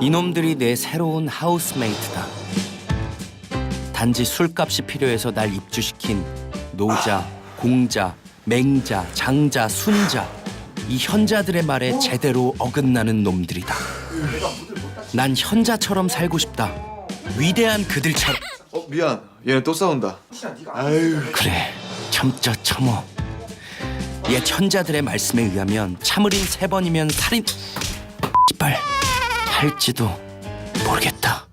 이놈들이 내 새로운 하우스메이트다. 단지 술값이 필요해서 날 입주시킨 노자, 공자, 맹자, 장자, 순자 이 현자들의 말에 제대로 어긋나는 놈들이다. 난 현자처럼 살고 싶다. 위대한 그들처럼. 어 미안 얘는 또 싸운다 아유 그래 참자 참어. 옛 현자들의 말씀에 의하면 참을인 세 번이면 살인. 이발 할지도 모르겠다.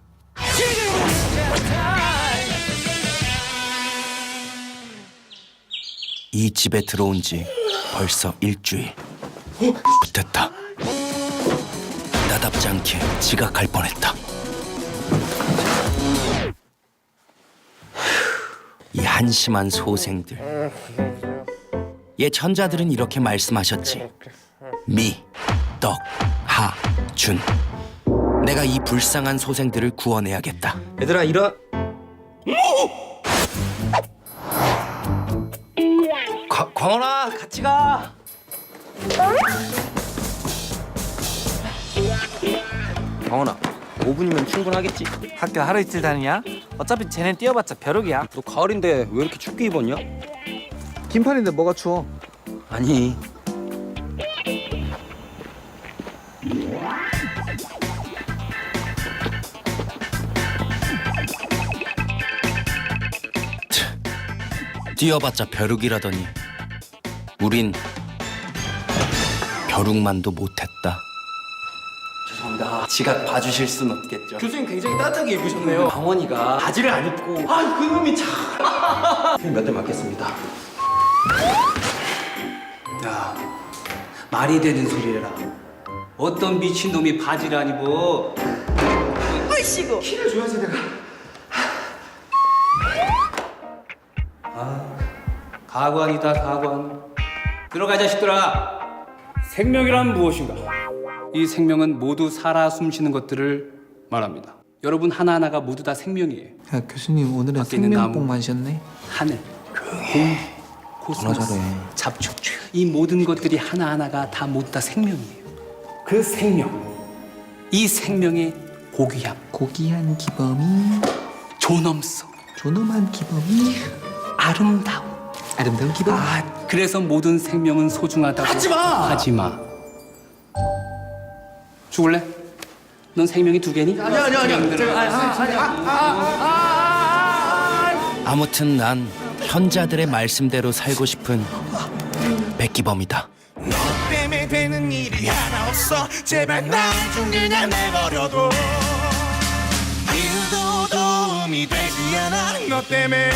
이 집에 들어온 지 벌써 일주일. 됐다. 나답지 않게 지각할 뻔했다. 이 한심한 소생들. 옛 천자들은 이렇게 말씀하셨지. 미, 떡, 하, 준. 내가 이 불쌍한 소생들을 구원해야겠다. 얘들아 일어 과, 광원아 같이 가 광원아 5분이면 충분하겠지 학교 하루 이틀 다니냐? 어차피 쟤네 뛰어봤자 벼룩이야. 너 가을인데 왜 이렇게 춥게 입었냐? 긴팔인데 뭐가 추워? 아니 뛰어봤자 벼룩이라더니 우린 벼룩만도 못했다. 죄송합니다 지각 봐주실 순 없겠죠 교수님 굉장히 따뜻하게 입으셨네요. 광원이가 바지를 안 입고 아 그놈이 참 몇대 맞겠습니다 야, 말이 되는 소리를 해라. 어떤 미친놈이 바지를 안 입어? 어이씨고. 키를 줘야지 내가. 아, 가관이다, 가관. 들어가, 자식들아. 생명이란 무엇인가? 이 생명은 모두 살아 숨쉬는 것들을 말합니다. 여러분 하나하나가 모두 다 생명이에요. 야 교수님 오늘은 밖에 있는 생명복 나무. 마셨네. 하늘, 공기, 코스모스, 잡초 이 모든 것들이 하나하나가 다 모두 다 생명이에요. 그 생명, 이 생명의 고귀함, 고귀한 기범이 존엄성, 존엄한 기범이 아름다움. 아름다운 기범. 아, 그래서 모든 생명은 소중하다고 하지 마. 하지 마. 죽을래? 넌 생명이 두 개니? 아니 아니 아니. 아무튼 난 현자들의 말씀대로 살고 싶은 백기범이다. 너 때문에 되는 일이 하나 없어 제발 나 좀 그냥 내버려둬 일도 도움이 되지 않아 너 때문에